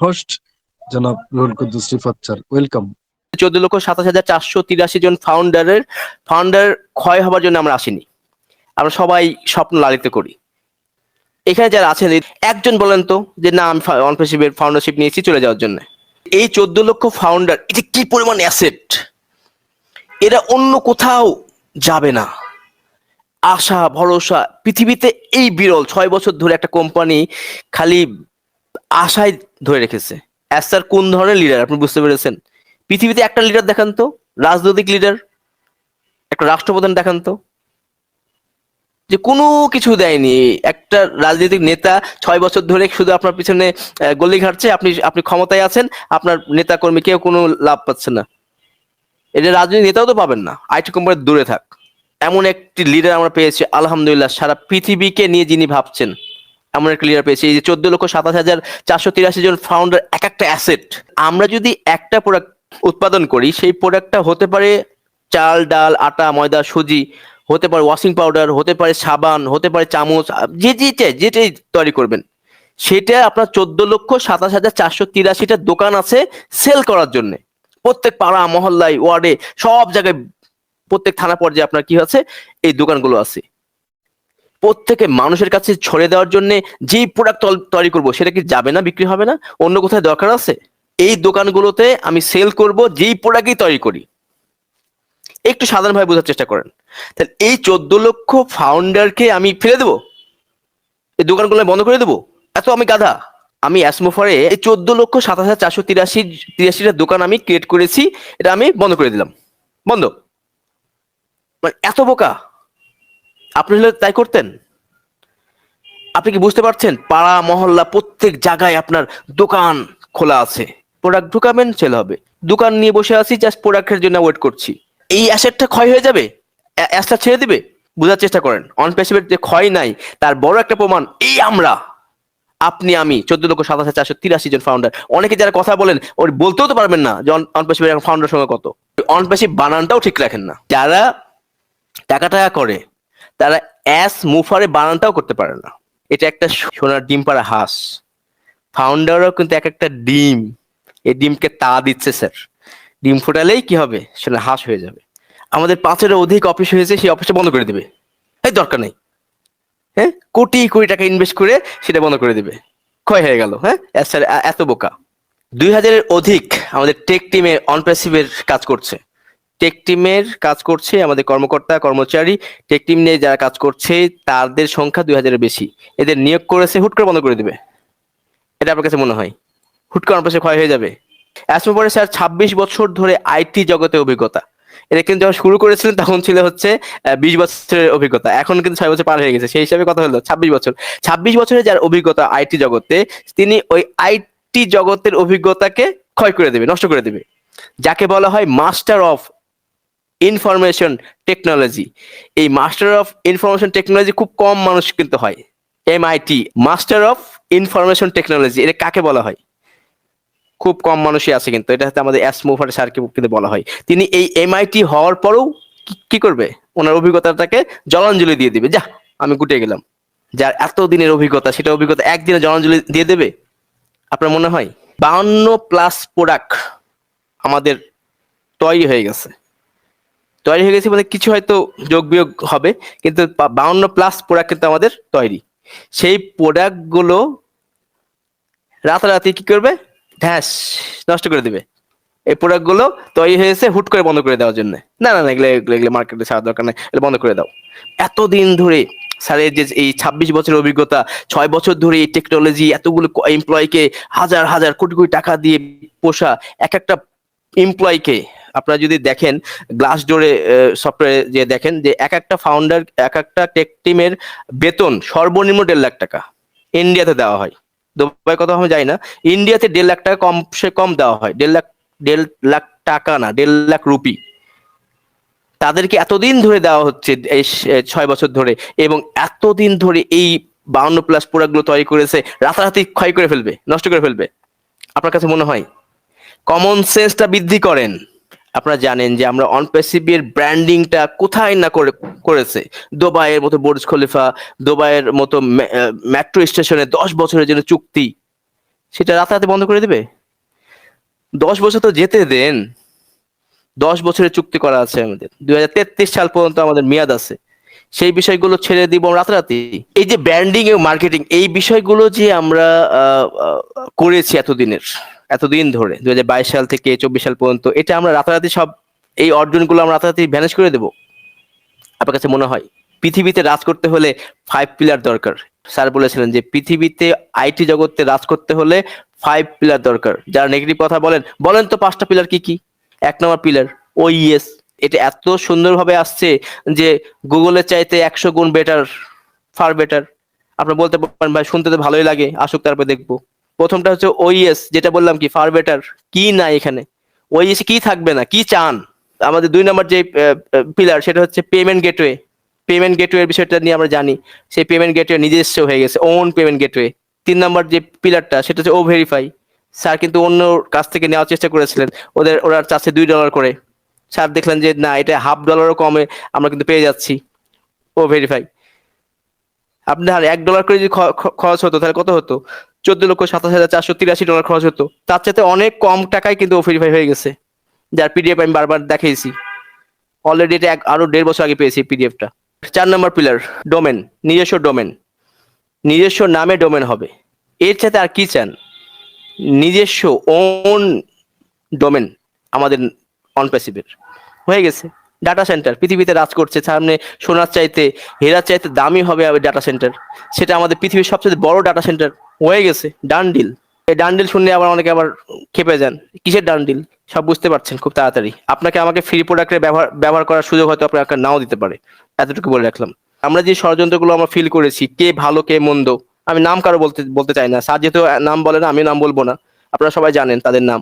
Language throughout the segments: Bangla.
হোস্ট জনাব রুহুল কুদ্দুস রিফাত স্যার ওয়েলকাম চোদ্দ লক্ষ সাতাশ হাজার চারশো তিরাশি জন ফাউন্ডারের ফাউন্ডার ক্ষয় হবার জন্য আমরা আসিনি। আমরা সবাই স্বপ্ন লালিত করি। এখানে যারা আছেন, একজন বলেন তো যে, না, আমি অনপেসিভের ফাউন্ডারশিপ নিয়েছি চলে যাওয়ার জন্য। এই চোদ্দ লক্ষ ফাউন্ডার এটা কি পরিমাণ অ্যাসেট এরা অন্য কোথাও যাবে না। আশা, ভরসা, পৃথিবীতে এই বিরল। ছয় বছর ধরে একটা কোম্পানি খালি আশায় ধরে রেখেছে। অ্যাসার কোন ধরনের লিডার আপনি বুঝতে পেরেছেন? পৃথিবীতে একটা লিডার দেখান তো, রাজনৈতিক লিডার একটা রাষ্ট্রপ্রধান দেখান তো। যে কোনো কিছু দেয়নি। একটা রাজনৈতিক নেতা ছয় বছর ধরে শুধু আপনার পিছনে গলি ঘাটছে, আপনি আপনি ক্ষমতায় আছেন, আপনার নেতা কর্মী কেউ কোনো লাভ পাচ্ছে না। এটা রাজনৈতিক নেতাও তো পাবেন না। আইটি কোম্পানির দূরে থাক। এমন একটি লিডার আমরা পেয়েছি, আলহামদুলিল্লাহ, সারা পৃথিবীকে নিয়ে যিনি ভাবছেন। একটা লিডার পেয়েছি, এই যে চোদ্দ লক্ষ সাতাশ হাজার চারশো তিরাশি জন ফাউন্ডার এক একটা অ্যাসেট আমরা যদি একটা প্রোডাক্ট উৎপাদন করি, সেই প্রোডাক্টটা হতে পারে চাল, ডাল, আটা, ময়দা, সুজি, হতে পারে ওয়াশিং পাউডার হতে পারে সাবান, হতে পারে চামচ, যে যেটা যেটাই তৈরি করবেন। সেটা আপনার চোদ্দ লক্ষ সাতাশ হাজার চারশো তিরাশিটা দোকান আছে সেল করার জন্য। প্রত্যেক পাড়া, মহল্লায়, ওয়ার্ডে, সব জায়গায় প্রত্যেক থানা পর্যায়ে আপনার কি আছে এই দোকানগুলো আছে। প্রত্যেকে মানুষের কাছে ছড়িয়ে দেওয়ার জন্য যেই প্রোডাক্ট তৈরি করব, সেটা কি যাবে না, বিক্রি হবে না? অন্য কোথায় দরকার আছে? এই দোকানগুলোতে আমি সেল করব যেই প্রোডাক্টই তৈরি করি। একটু সাধারণভাবে বোঝার চেষ্টা করেন। তাহলে এই চোদ্দ লক্ষ ফাউন্ডারকে আমি ফেলে দেবো? এই দোকানগুলো বন্ধ করে দেবো? এত আমি গাধা? আমি অ্যাসমোফারে এই চোদ্দ লক্ষ সাত হাজার চারশো তিরাশি, তিরাশিটা দোকান আমি ক্রিয়েট করেছি, এটা আমি বন্ধ করে দিলাম। বন্ধ। মানে এত বোকা। আপনি হলে তাই করতেন? আপনি কি বুঝতে পারছেন? পাড়া, মহল্লা, প্রত্যেক জায়গায় আপনার দোকান খোলা আছে। প্রোডাক্ট ঢুকাবেন সেল হবে। দোকান নিয়ে বসে আছি জাস্ট প্রোডাক্টের জন্য ওয়েট করছি। এই অ্যাসেটটা ক্ষয় হয়ে যাবে? অ্যাসটা ছেড়ে দিবে? বোঝার চেষ্টা করেন। অন পেসিভের যে ক্ষয় নাই, তার বড় একটা প্রমাণ, এই আমরা। আপনি, আমি, চোদ্দ লক্ষ সাতাশ হাজার চারশো তিরাশি জন ফাউন্ডার অনেকে যারা কথা বলেন, ওর বলতেও তো পারবেন না যে অনপেসিভের ফাউন্ডার সঙ্গে কত। অনপেসিভ বানানটাও ঠিক রাখেন না। যারা টাকা টাকা করে তারা অ্যাস মুফারে বানানটাও করতে পারে না। এটা একটা সোনার ডিম পাড়া হাঁস। ফাউন্ডারও কিন্তু এক একটা ডিম। এই ডিমকে তা দিচ্ছে স্যার ডিম ফোটালেই কি হবে? সেটা হাঁস হয়ে যাবে। আমাদের পাঁচেরও অধিক অফিস হয়েছে, সেই অফিসটা বন্ধ করে দিবে। এই দরকার নেই। হ্যাঁ? কোটি কোটি টাকা ইনভেস্ট করে সেটা বন্ধ করে দিবে। ক্ষয় হয়ে গেল হ্যাঁ? এত বোকা। দুই হাজারের অধিক আমাদের টেক টিমে অনপ্রেসিভের কাজ করছে। টেক টিমের কাজ করছে আমাদের কর্মকর্তা, কর্মচারী টেক টিম নিয়ে যারা কাজ করছে, তাদের সংখ্যা দুই হাজারের বেশি। এদের নিয়োগ করেছে, হুট করে বন্ধ করে দিবে। এটা আপনার কাছে মনে হয়? হুট করে অনপ্রেসিভ ক্ষয় হয়ে যাবে? অ্যাসমো পরে স্যার, ছাব্বিশ বছর ধরে আইটি জগতে অভিজ্ঞতা। এটা কিন্তু যখন শুরু করেছিলেন, তখন ছিল হচ্ছে বিশ বছরের অভিজ্ঞতা। এখন কিন্তু ছয় বছর পার হয়ে গেছে। সেই হিসাবে কথা হলো, ছাব্বিশ বছর। ছাব্বিশ বছরের যার অভিজ্ঞতা আইটি জগতে, তিনি ওই আইটি জগতের অভিজ্ঞতাকে ক্ষয় করে দেবে, নষ্ট করে দেবে। যাকে বলা হয় মাস্টার অফ ইনফরমেশন টেকনোলজি এই মাস্টার অফ ইনফরমেশন টেকনোলজি খুব কম মানুষ কিন্তু হয়। MIT master of information technology এটা কাকে বলা হয়? খুব কম মানুষই আছে কিন্তু, এটা হচ্ছে আমাদের অ্যাস মুভার স্যারকে কিন্তু বলা হয়। তিনি এই এমআইটি হওয়ার পরেও কি- করবে? ওনার অভিজ্ঞতাটাকে জলাঞ্জলি দিয়ে দিবে। যা, আমি গুটে গেলাম। যার এত দিনের অভিজ্ঞতা, সেটা অভিজ্ঞতা একদিনে জলাঞ্জলি দিয়ে দেবে? আপনার মনে হয়? বাউন্ন প্লাস প্রোডাক্ট আমাদের তৈরি হয়ে গেছে। তৈরি হয়ে গেছে বলে কিছু হয়তো যোগ বিয়োগ হবে, কিন্তু বাউন্ন প্লাস প্রোডাক্ট কিন্তু আমাদের তৈরি। সেই প্রোডাক্টগুলো রাতারাতি কি করবে? ঢ্যাস নষ্ট করে দিবে। এই প্রোডাক্টগুলো তৈরি হয়েছে হুট করে বন্ধ করে দেওয়ার জন্য। না না না, এগুলো এগুলো এগুলো মার্কেটে ছাড়া দরকার নেই, এগুলো বন্ধ করে দাও। এতদিন ধরে স্যারের যে, এই ছাব্বিশ বছরের অভিজ্ঞতা, ছয় বছর ধরে এই টেকনোলজি এতগুলো এমপ্লয়কে হাজার হাজার কোটি কোটি টাকা দিয়ে পোষা, এক একটা এমপ্লয়কে আপনারা যদি দেখেন গ্লাস ডোরে সফটওয়্যার যে দেখেন যে এক একটা ফাউন্ডার এক একটা টেক টিমের বেতন সর্বনিম্ন দেড় লাখ টাকা। ইন্ডিয়াতে দেওয়া হয়। দুবাই কত আমি যাই না। ইন্ডিয়াতে দেড় লাখ টাকা কম, সে কম দেওয়া হয়। দেড় লাখ দেড় লাখ টাকা না, দেড় লাখ রুপি। তাদেরকে এতদিন ধরে দেওয়া হচ্ছে, এই ছয় বছর ধরে এবং এতদিন ধরে এই বাউন্ন প্লাস প্রোডাক্টগুলো তৈরি করেছে, রাতারাতি ক্ষয় করে ফেলবে, নষ্ট করে ফেলবে। আপনার কাছে মনে হয়? কমন সেন্সটা বৃদ্ধি করেন। আপনারা জানেন যে আমরা অনপেসিভির ব্র্যান্ডিংটা কোথায় না করে, করেছে। দুবাইয়ের মতো বুর্জ খলিফা, দুবাইয়ের মতো মেট্রো স্টেশনে দশ বছরের জন্য চুক্তি, সেটা রাতারাতি বন্ধ করে দেবে? দশ বছর তো যেতে দেন। দশ বছরের চুক্তি করা আছে আমাদের। দুই হাজার তেত্রিশ সাল পর্যন্ত আমাদের মেয়াদ আছে। সেই বিষয়গুলো ছেড়ে দিব রাতারাতি। এই যে ব্র্যান্ডিং এবং মার্কেটিং এই বিষয়গুলো যে আমরা করেছি এতদিনের, এতদিন ধরে দুই হাজার বাইশ সাল থেকে চব্বিশ সাল পর্যন্ত, এটা আমরা রাতারাতি সব, এই অর্জনগুলো আমরা রাতারাতি ভ্যানেজ করে দেব? আপনার কাছে মনে হয়? পৃথিবীতে রাজ করতে হলে ফাইভ পিলার দরকার। স্যার বলেছিলেন যে পৃথিবীতে আইটি জগতে রাজ করতে হলে ফাইভ পিলার দরকার। যারা নেগেটিভ কথা বলেন বলেন তো পাঁচটা পিলার কি কি? এক নম্বর পিলার ও ইএস এটা এত সুন্দরভাবে আসছে যে গুগলের চাইতে একশো গুণ বেটার ফার বেটার আপনি বলতে পারেন ভাই, শুনতে তো ভালোই লাগে। আসুক তারপর দেখব। প্রথমটা হচ্ছে ওইএস যেটা বললাম কি ফার বেটার কি না এখানে? ওইএস কি থাকবে না? কি চান? আমাদের দুই নম্বর যে পিলার সেটা হচ্ছে পেমেন্ট গেটওয়ে পেমেন্ট গেটওয়ে বিষয়টা নিয়ে আমরা জানি। সেই পেমেন্ট গেটওয়ে নিজস্ব হয়ে গেছে ওন পেমেন্ট গেটওয়ে তিন নম্বর যে পিলারটা সেটা হচ্ছে ও ভেরিফাই স্যার কিন্তু অন্য কাছ থেকে নেওয়ার চেষ্টা করেছিলেন। ওদের, ওরা চাচ্ছে দুই ডলার করে। স্যার দেখলেন যে, না, এটা হাফ ডলারও কমে, আমরা কিন্তু পেয়ে যাচ্ছি। ও ভেরিফাই আপনার এক ডলার করে যদি খরচ হতো, তাহলে কত হতো? চোদ্দ লক্ষ সাতাশ হাজার চারশো তিরাশি ডলার খরচ হতো। তার চাইতে অনেক কম টাকায় কিন্তু ও ভেরিফাই হয়ে গেছে। যার পিডিএফ আমি বারবার দেখিয়েছি অলরেডি এটা এক, আরও দেড় বছর আগে পেয়েছি পিডিএফটা চার নম্বর পিলার ডোমেন নিজস্ব ডোমেন নিজস্ব নামে ডোমেন হবে। এর চাইতে আর কি চান? নিজস্ব ওন ডোমেন আমাদের অন প্যাসিভের হয়ে গেছে। ডাটা সেন্টার পৃথিবীতে রাজ করছে। সামনে সোনার চাইতে, হেরার চাইতে দামি হবে ডাটা সেন্টার সেটা আমাদের পৃথিবীর সবচেয়ে বড় ডাটা সেন্টার হয়ে গেছে। ডান ডিল এই ডান ডিল শুনলে আবার অনেকে আবার খেপে যান। কিসের ডান ডিল সব বুঝতে পারছেন খুব তাড়াতাড়ি। আপনাকে আমাকে ফ্রি প্রোডাক্টের ব্যবহার ব্যবহার করার সুযোগ হয়তো আপনাকে নাও দিতে পারে। এতটুকু বলে রাখলাম। আমরা যে ষড়যন্ত্রগুলো আমরা ফিল করেছি, কে ভালো, কে মন্দ, আমি নাম কারও বলতে বলতে চাই না। স্যার যেহেতু নাম বলে না আমি নাম বলব না। আপনারা সবাই জানেন তাদের নাম।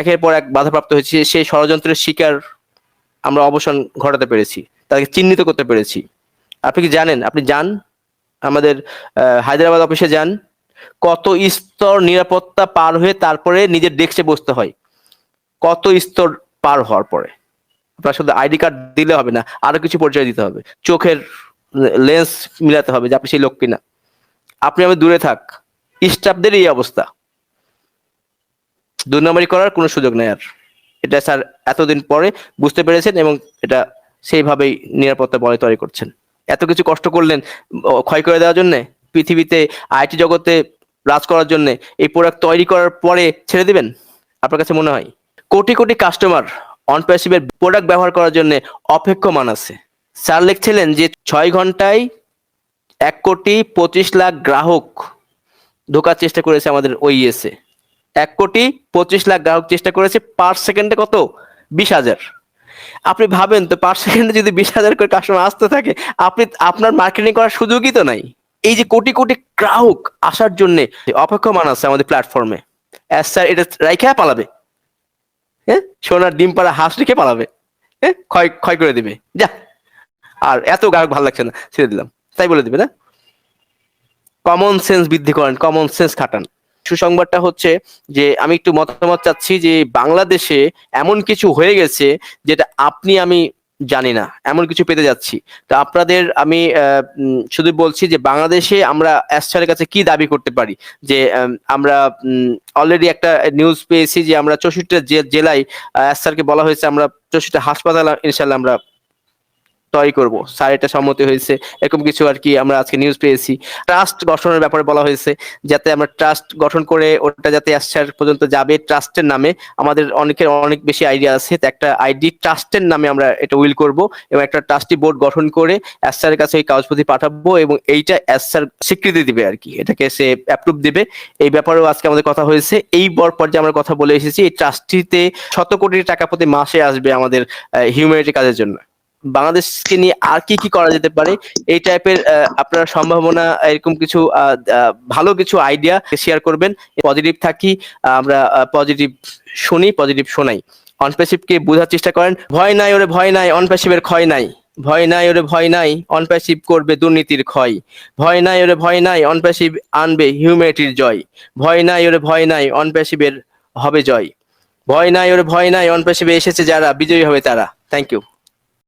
একের পর এক বাধাপ্রাপ্ত হয়েছে। সেই ষড়যন্ত্রের শিকার আমরা অবসান ঘটাতে পেরেছি, তাকে চিহ্নিত করতে পেরেছি। আপনি কি জানেন? আপনি যান, আমাদের হায়দ্রাবাদ অফিসে যান। কত স্তর নিরাপত্তা পার হয়ে তারপরে নিজের ডেস্কে বসতে হয়। কত স্তর পার হওয়ার পরে। আপনার শুধু আইডি কার্ড দিলে হবে না, আরও কিছু পরিচয় দিতে হবে। চোখের লেন্স মিলাতে হবে যে আপনি সেই লোক কিনা। আপনি আমি দূরে থাক। স্টাফদের এই অবস্থা। দুই নম্বরই করার কোনো সুযোগ নেই আর। এটা স্যার এতদিন পরে বুঝতে পেরেছেন এবং এটা সেইভাবেই নিরাপত্তা বলয় তৈরি করছেন। এত কিছু কষ্ট করলেন ক্ষয় করে দেওয়ার জন্য, পৃথিবীতে, আইটি জগতে রাজ করার জন্য, এই প্রোডাক্ট তৈরি করার পরে ছেড়ে দিবেন? আপনার কাছে মনে হয়? কোটি কোটি কাস্টমার অনপ্যাসিভের প্রোডাক্ট ব্যবহার করার জন্য অপেক্ষমান আছে। স্যার লিখছিলেন যে ছয় ঘন্টায় এক কোটি পঁচিশ লাখ গ্রাহক ঢোকার চেষ্টা করেছে আমাদের ওই এসে এক কোটি পঁচিশ লাখ গ্রাহক চেষ্টা করেছে পার সেকেন্ডে কত? বিশ হাজার। আপনি ভাবেন তো পার সেকেন্ডে যদি বিশ হাজার করে কাস্টমার আসতে থাকে, আপনি, আপনার মার্কেটিং করার সুযোগই তো নাই। এই যে কোটি কোটি গ্রাহক আসার জন্য অপেক্ষমান আছে আমাদের প্ল্যাটফর্মে স্যার এটা রাইখা পালাবে। হ্যাঁ? সোনার ডিম পাড়া হাঁস রেখে পালাবে। হ্যাঁ? ক্ষয় ক্ষয় করে দিবে। যা। আর এত গ্রাহক ভালো লাগছে না, ছেড়ে দিলাম। তাই বলে দিবে, না? কমন সেন্স বৃদ্ধি করেন কমন সেন্স খাটান। সুসংবাদটা হচ্ছে যে আমি একটু মতামত চাচ্ছি যে বাংলাদেশে এমন কিছু হয়ে গেছে যেটা আপনি আমি জানি না, এমন কিছু পেতে যাচ্ছি। তো আপনাদের আমি শুধু বলছি যে বাংলাদেশে আমরা অ্যাস্টারের কাছে কি দাবি করতে পারি? যে আমরা অলরেডি একটা নিউজ পেয়েছি যে আমরা চৌষট্টি জেলায় অ্যাস্টারকে বলা হয়েছে, আমরা চৌষট্টি হাসপাতাল, ইনশাল্লাহ আমরা তৈরি করব। স্যার, এটা সম্মতি হয়েছে। এরকম কিছু আর কি আমরা আজকে নিউজ পেয়েছি। ট্রাস্ট গঠনের ব্যাপারে বলা হয়েছে, যাতে আমরা ট্রাস্ট গঠন করে ওটা যাতে অ্যাস্টার পর্যন্ত যাবে ট্রাস্টের নামে। আমাদের অনেকের অনেক বেশি আইডিয়া আছে তো একটা আইডি ট্রাস্টের নামে আমরা এটা উইল করব এবং একটা ট্রাস্টি বোর্ড গঠন করে অ্যাস্টারের কাছে এই কাগজপত্র পাঠাবো এবং এইটা অ্যাস্টার স্বীকৃতি দিবে আর কি। এটাকে সে অ্যাপ্রুভ দিবে। এই ব্যাপারেও আজকে আমাদের কথা হয়েছে। এই বর পর্যায়ে আমরা কথা বলে এসেছি, এই ট্রাস্টিতে শত কোটি টাকা প্রতি মাসে আসবে আমাদের হিউম্যানিটি কাজের জন্য। বাংলাদেশকে নিয়ে আর কি কি করা যেতে পারে, এই টাইপের আপনার সম্ভাবনা, এরকম কিছু ভালো কিছু আইডিয়া শেয়ার করবেন। পজিটিভ থাকি, আমরা পজিটিভ শুনি পজিটিভ শোনাই। অনপ্যাসিভকে বোঝার চেষ্টা করেন, ভয় নাই ওরে, ভয় নাই অনপ্যাসিভের ক্ষয় নাই। ভয় নাই ওরে, ভয় নাই অনপ্যাসিভ করবে দুর্নীতির ক্ষয়। ভয় নাই ওরে, ভয় নাই অনপ্যাসিভ আনবে হিউম্যানিটির জয়। ভয় নাই ওরে, ভয় নাই অনপ্যাসিভের হবে জয়। ভয় নাই ওরে, ভয় নাই অনপ্যাসিভে এসেছে যারা, বিজয়ী হবে তারা। Thank you